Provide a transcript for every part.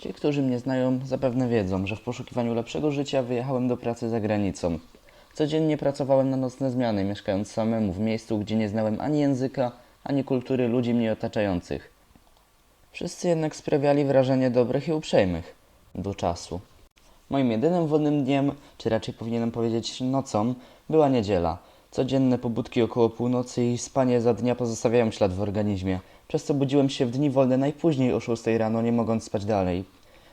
Ci, którzy mnie znają, zapewne wiedzą, że w poszukiwaniu lepszego życia wyjechałem do pracy za granicą. Codziennie pracowałem na nocne zmiany, mieszkając samemu w miejscu, gdzie nie znałem ani języka, ani kultury ludzi mnie otaczających. Wszyscy jednak sprawiali wrażenie dobrych i uprzejmych. Do czasu. Moim jedynym wolnym dniem, czy raczej powinienem powiedzieć nocą, była niedziela. Codzienne pobudki około północy i spanie za dnia pozostawiają ślad w organizmie, przez co budziłem się w dni wolne najpóźniej o 6 rano, nie mogąc spać dalej.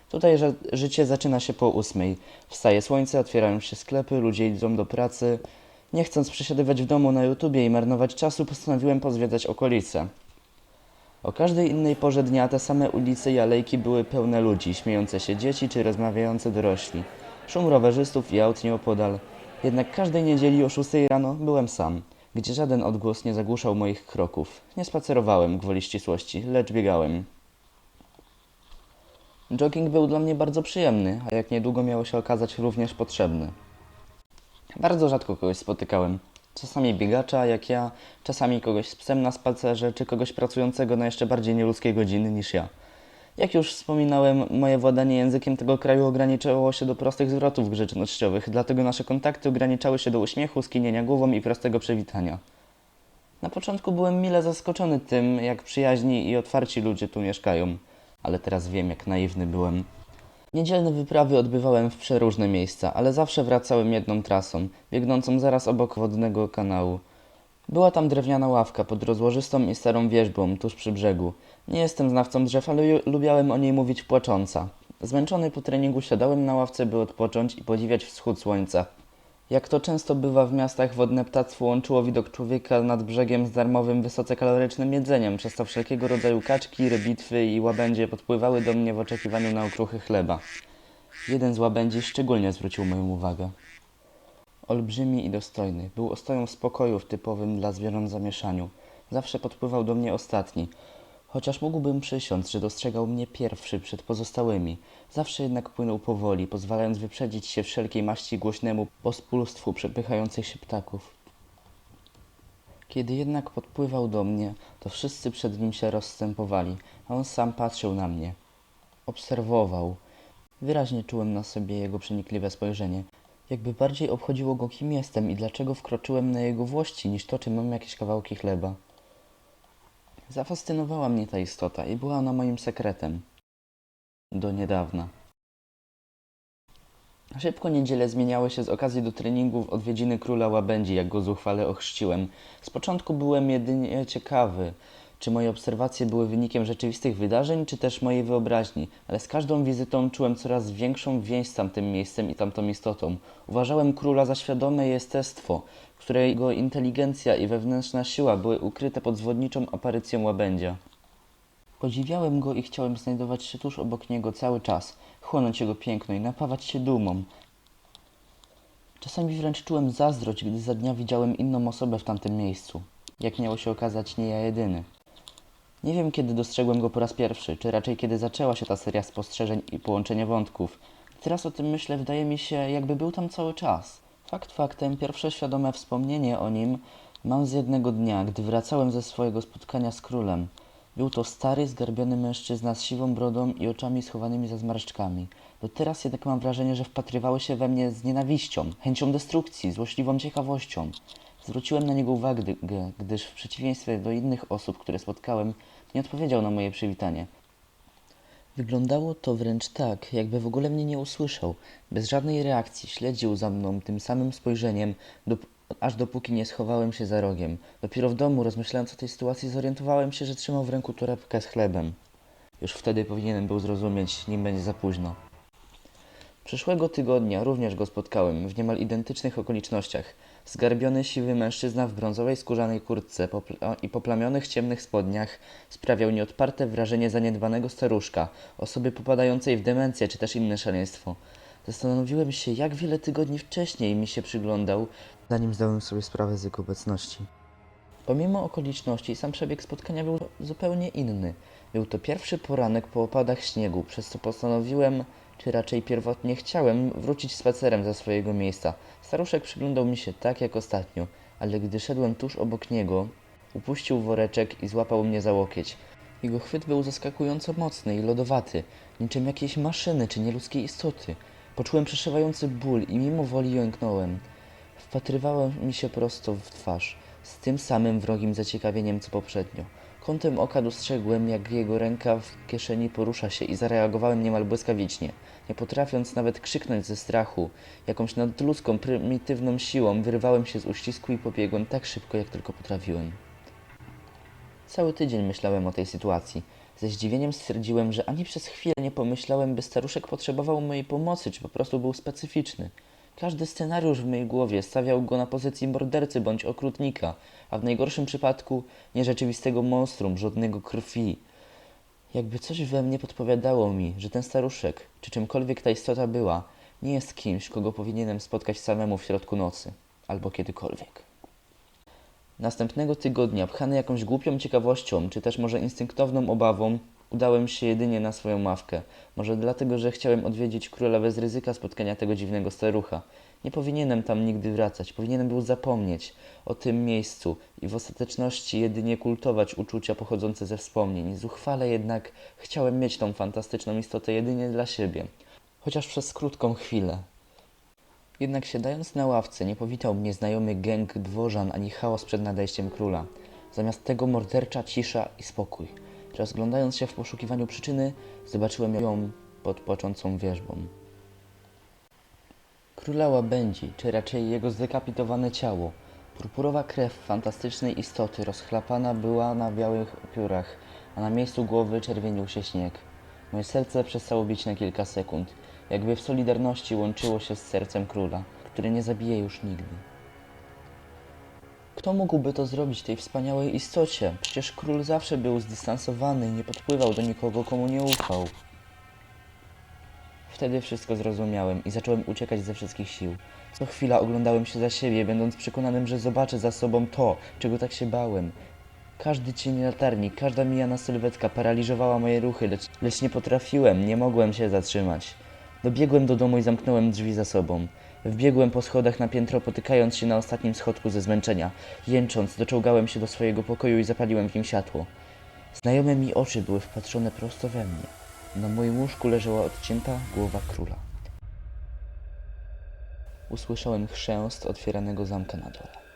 Tutaj życie zaczyna się po ósmej. Wstaje słońce, otwierają się sklepy, ludzie idą do pracy. Nie chcąc przesiadywać w domu na YouTubie i marnować czasu, postanowiłem pozwiedzać okolice. O każdej innej porze dnia te same ulice i alejki były pełne ludzi, śmiejące się dzieci czy rozmawiające dorośli. Szum rowerzystów i aut nieopodal. Jednak każdej niedzieli o 6 rano byłem sam, gdzie żaden odgłos nie zagłuszał moich kroków. Nie spacerowałem gwoli ścisłości, lecz biegałem. Jogging był dla mnie bardzo przyjemny, a jak niedługo miało się okazać również potrzebny. Bardzo rzadko kogoś spotykałem. Czasami biegacza, jak ja, czasami kogoś z psem na spacerze, czy kogoś pracującego na jeszcze bardziej nieludzkie godziny niż ja. Jak już wspominałem, moje władanie językiem tego kraju ograniczało się do prostych zwrotów grzecznościowych, dlatego nasze kontakty ograniczały się do uśmiechu, skinienia głową i prostego przywitania. Na początku byłem mile zaskoczony tym, jak przyjaźni i otwarci ludzie tu mieszkają, ale teraz wiem, jak naiwny byłem. Niedzielne wyprawy odbywałem w przeróżne miejsca, ale zawsze wracałem jedną trasą, biegnącą zaraz obok wodnego kanału. Była tam drewniana ławka pod rozłożystą i starą wieżbą, tuż przy brzegu. Nie jestem znawcą drzew, ale lubiałem o niej mówić płacząca. Zmęczony po treningu siadałem na ławce, by odpocząć i podziwiać wschód słońca. Jak to często bywa w miastach, wodne ptactwo łączyło widok człowieka nad brzegiem z darmowym, wysoce kalorycznym jedzeniem, przez to wszelkiego rodzaju kaczki, rybitwy i łabędzie podpływały do mnie w oczekiwaniu na okruchy chleba. Jeden z łabędzi szczególnie zwrócił moją uwagę. Olbrzymi i dostojny, był ostoją spokoju w typowym dla zwierząt zamieszaniu. Zawsze podpływał do mnie ostatni, chociaż mógłbym przysiąc, że dostrzegał mnie pierwszy przed pozostałymi. Zawsze jednak płynął powoli, pozwalając wyprzedzić się wszelkiej maści głośnemu pospólstwu przepychających się ptaków. Kiedy jednak podpływał do mnie, to wszyscy przed nim się rozstępowali, a on sam patrzył na mnie. Obserwował. Wyraźnie czułem na sobie jego przenikliwe spojrzenie. Jakby bardziej obchodziło go, kim jestem i dlaczego wkroczyłem na jego włości, niż to, czy mam jakieś kawałki chleba. Zafascynowała mnie ta istota i była ona moim sekretem. Do niedawna. Szybko niedziele zmieniały się z okazji do treningu w odwiedziny króla łabędzi, jak go zuchwale ochrzciłem. Z początku byłem jedynie ciekawy, czy moje obserwacje były wynikiem rzeczywistych wydarzeń, czy też mojej wyobraźni, ale z każdą wizytą czułem coraz większą więź z tamtym miejscem i tamtą istotą. Uważałem króla za świadome jestestwo, którego inteligencja i wewnętrzna siła były ukryte pod zwodniczą aparycją łabędzia. Podziwiałem go i chciałem znajdować się tuż obok niego cały czas, chłonąć jego piękno i napawać się dumą. Czasami wręcz czułem zazdrość, gdy za dnia widziałem inną osobę w tamtym miejscu. Jak miało się okazać, nie ja jedyny. Nie wiem, kiedy dostrzegłem go po raz pierwszy, czy raczej kiedy zaczęła się ta seria spostrzeżeń i połączenia wątków. Teraz o tym myślę, wydaje mi się, jakby był tam cały czas. Fakt faktem, pierwsze świadome wspomnienie o nim mam z jednego dnia, gdy wracałem ze swojego spotkania z królem. Był to stary, zgarbiony mężczyzna z siwą brodą i oczami schowanymi za zmarszczkami. Do teraz jednak mam wrażenie, że wpatrywały się we mnie z nienawiścią, chęcią destrukcji, złośliwą ciekawością. Zwróciłem na niego uwagę, gdyż w przeciwieństwie do innych osób, które spotkałem, nie odpowiedział na moje przywitanie. Wyglądało to wręcz tak, jakby w ogóle mnie nie usłyszał. Bez żadnej reakcji śledził za mną tym samym spojrzeniem, dop- aż dopóki nie schowałem się za rogiem. Dopiero w domu, rozmyślając o tej sytuacji, zorientowałem się, że trzymał w ręku torebkę z chlebem. Już wtedy powinienem był zrozumieć, nim będzie za późno. Przyszłego tygodnia również go spotkałem w niemal identycznych okolicznościach. Zgarbiony, siwy mężczyzna w brązowej skórzanej kurtce popla- i poplamionych ciemnych spodniach sprawiał nieodparte wrażenie zaniedbanego staruszka, osoby popadającej w demencję czy też inne szaleństwo. Zastanowiłem się, jak wiele tygodni wcześniej mi się przyglądał, zanim zdałem sobie sprawę z jego obecności. Pomimo okoliczności, sam przebieg spotkania był zupełnie inny. Był to pierwszy poranek po opadach śniegu, przez co postanowiłem, czy raczej pierwotnie chciałem, wrócić spacerem ze swojego miejsca. Staruszek przyglądał mi się tak jak ostatnio, ale gdy szedłem tuż obok niego, upuścił woreczek i złapał mnie za łokieć. Jego chwyt był zaskakująco mocny i lodowaty, niczym jakiejś maszyny czy nieludzkiej istoty. Poczułem przeszywający ból i mimo woli jąknąłem. Wpatrywałem mi się prosto w twarz, z tym samym wrogim zaciekawieniem co poprzednio. Kątem oka dostrzegłem, jak jego ręka w kieszeni porusza się i zareagowałem niemal błyskawicznie. Nie potrafiąc nawet krzyknąć ze strachu, jakąś nadludzką, prymitywną siłą wyrwałem się z uścisku i pobiegłem tak szybko, jak tylko potrafiłem. Cały tydzień myślałem o tej sytuacji. Ze zdziwieniem stwierdziłem, że ani przez chwilę nie pomyślałem, by staruszek potrzebował mojej pomocy, czy po prostu był specyficzny. Każdy scenariusz w mojej głowie stawiał go na pozycji mordercy bądź okrutnika, a w najgorszym przypadku nierzeczywistego monstrum, żadnego krwi. Jakby coś we mnie podpowiadało mi, że ten staruszek, czy czymkolwiek ta istota była, nie jest kimś, kogo powinienem spotkać samemu w środku nocy, albo kiedykolwiek. Następnego tygodnia, pchany jakąś głupią ciekawością, czy też może instynktowną obawą, udałem się jedynie na swoją mawkę. Może dlatego, że chciałem odwiedzić króla bez ryzyka spotkania tego dziwnego starucha. Nie powinienem tam nigdy wracać, powinienem był zapomnieć o tym miejscu i w ostateczności jedynie kultować uczucia pochodzące ze wspomnień. Zuchwale jednak chciałem mieć tą fantastyczną istotę jedynie dla siebie, chociaż przez krótką chwilę. Jednak siadając na ławce nie powitał mnie znajomy gęg dworzan ani chaos przed nadejściem króla. Zamiast tego mordercza cisza i spokój. Rozglądając się w poszukiwaniu przyczyny, zobaczyłem ją pod płaczącą wierzbą. Króla łabędzi, czy raczej jego zdekapitowane ciało. Purpurowa krew fantastycznej istoty rozchlapana była na białych piórach, a na miejscu głowy czerwienił się śnieg. Moje serce przestało bić na kilka sekund, jakby w solidarności łączyło się z sercem króla, który nie zabije już nigdy. Kto mógłby to zrobić tej wspaniałej istocie? Przecież król zawsze był zdystansowany i nie podpływał do nikogo, komu nie ufał. Wtedy wszystko zrozumiałem i zacząłem uciekać ze wszystkich sił. Co chwila oglądałem się za siebie, będąc przekonanym, że zobaczę za sobą to, czego tak się bałem. Każdy cień latarni, każda mijana sylwetka paraliżowała moje ruchy, lecz, lecz nie potrafiłem, nie mogłem się zatrzymać. Dobiegłem do domu i zamknąłem drzwi za sobą. Wbiegłem po schodach na piętro, potykając się na ostatnim schodku ze zmęczenia. Jęcząc, doczołgałem się do swojego pokoju i zapaliłem w nim światło. Znajome mi oczy były wpatrzone prosto we mnie. Na moim łóżku leżała odcięta głowa króla. Usłyszałem chrzęst otwieranego zamka na dole.